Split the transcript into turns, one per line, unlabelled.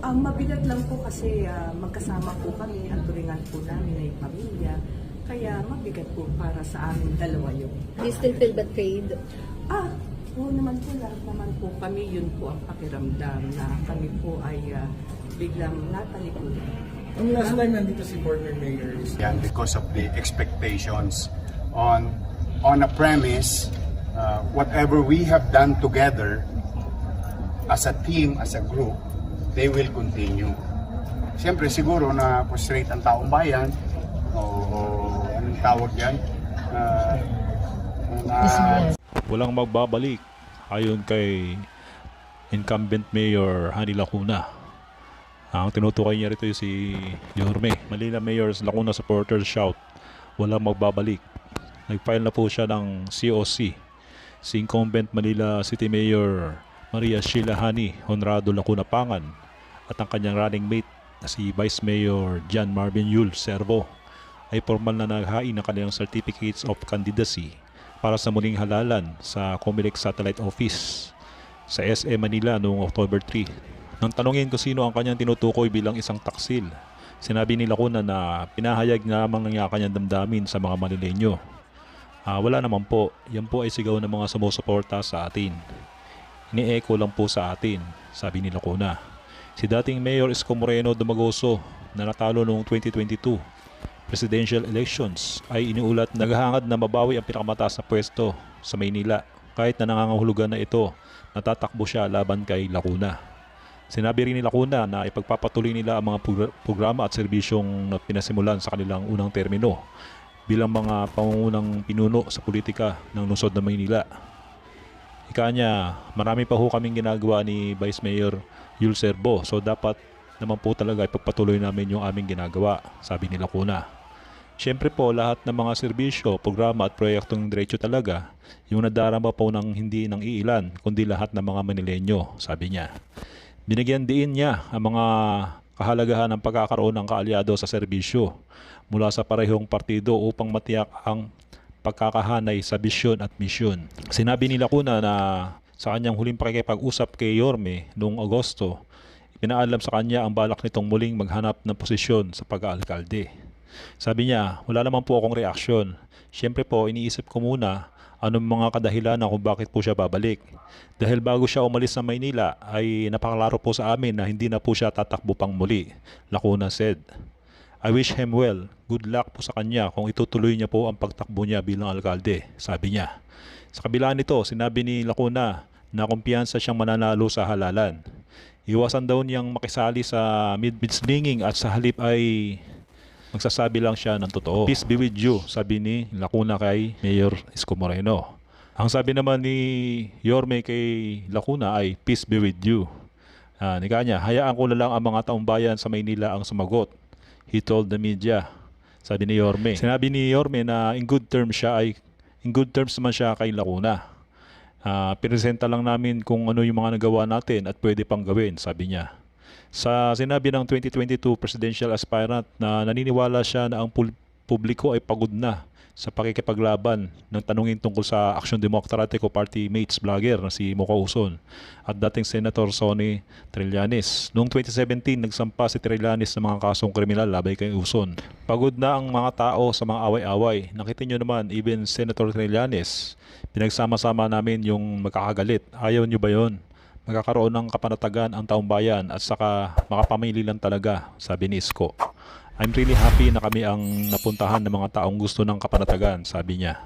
ang mabigat lang po kasi ah, magkasama po kami, ang turingan po namin ay pamilya. Kaya mabigat po para sa amin dalawa yun.
Do you still feel betrayed?
Ah, oo naman po, lahat naman po kami, yun po ang pakiramdam na kami po ay ah, biglang natalikuran.
Ang last time nandito si former mayor is
Yan because of the expectations on on a premise uh, whatever we have done together as a team, as a group, they will continue. Siyempre siguro na frustrate ang taong bayan o, o anong tawag yan? Uh, na,
walang magbabalik ayon kay incumbent mayor Hani Lacuna. Ang tinutukoy niya rito si Yorme. Manila Mayor's Lacuna supporters shout, walang magbabalik. Nag-file na po siya ng COC. Si incumbent Manila City Mayor Maria Sheila Hani Honrado Lacuna Pangan at ang kanyang running mate na si Vice Mayor John Marvin Yul Servo ay formal na naghain ng kanilang certificates of candidacy para sa muling halalan sa Comelec Satellite Office sa SM Manila noong October 3. Nang tanungin ko sino ang kanyang tinutukoy bilang isang taksil, sinabi ni Lacuna na pinahayag lamang niya ang kanyang damdamin sa mga Manileño. Ah, wala naman po, yan po ay sigaw ng mga sumusuporta sa atin. Ini-echo lang po sa atin, sabi ni Lacuna. Si dating Mayor Isko Moreno Dumagoso na natalo noong 2022 presidential elections ay iniulat na naghahangad na mabawi ang pinakamataas na pwesto sa Maynila kahit na nangangahulugan na ito natatakbo siya laban kay Lacuna. Sinabi rin ni Lacuna na ipagpapatuloy nila ang mga progr- programa at serbisyong na pinasimulan sa kanilang unang termino bilang mga pangungunang pinuno sa politika ng lungsod ng Maynila. Ika niya, marami pa ho kaming ginagawa ni Vice Mayor Yul Serbo so dapat naman po talaga ipagpatuloy namin yung aming ginagawa, sabi ni Lacuna. Siyempre po, lahat ng mga serbisyo, programa at proyektong diretso talaga, yung nadarama po ng hindi ng iilan, kundi lahat ng mga Manilenyo, sabi niya. Binigyan diin niya ang mga kahalagahan ng pagkakaroon ng kaalyado sa serbisyo mula sa parehong partido upang matiyak ang pagkakahanay sa bisyon at misyon. Sinabi ni Lacuna na sa kanyang huling pakikipag-usap kay Yorme noong Agosto, pinaalam sa kanya ang balak nitong muling maghanap ng posisyon sa pag-aalkalde. Sabi niya, wala naman po akong reaksyon. Siyempre po, iniisip ko muna anong mga kadahilanan kung bakit po siya babalik. Dahil bago siya umalis sa Maynila ay napakalaro po sa amin na hindi na po siya tatakbo pang muli, Lacuna said. I wish him well. Good luck po sa kanya kung itutuloy niya po ang pagtakbo niya bilang alkalde, sabi niya. Sa kabila nito, sinabi ni Lacuna na kumpiyansa siyang mananalo sa halalan. Iwasan daw niyang makisali sa mid-slinging at sa halip ay magsasabi lang siya ng totoo. Peace be with you, sabi ni Lacuna kay Mayor Isko Moreno. Ang sabi naman ni Yorme kay Lacuna ay peace be with you. Ah, ni kanya, hayaan ko na lang ang mga taong bayan sa Maynila ang sumagot. He told the media. Sabi ni Yorme. Sinabi ni Yorme na in good terms siya ay in good terms naman siya kay Lacuna. Ah, pinesenta lang namin kung ano yung mga nagawa natin at pwede pang gawin, sabi niya. Sa sinabi ng 2022 presidential aspirant na naniniwala siya na ang publiko ay pagod na sa pakikipaglaban ng tanungin tungkol sa Action Democratico Party mates vlogger na si Moka Uson at dating Senator Sonny Trillanes. Noong 2017, nagsampa si Trillanes ng mga kasong kriminal labay kay Uson. Pagod na ang mga tao sa mga away-away. Nakita nyo naman, even Senator Trillanes, pinagsama-sama namin yung magkakagalit. Ayaw nyo ba yon? magkakaroon ng kapanatagan ang taong bayan at saka makapamili lang talaga, sabi ni Isko. I'm really happy na kami ang napuntahan ng mga taong gusto ng kapanatagan, sabi niya.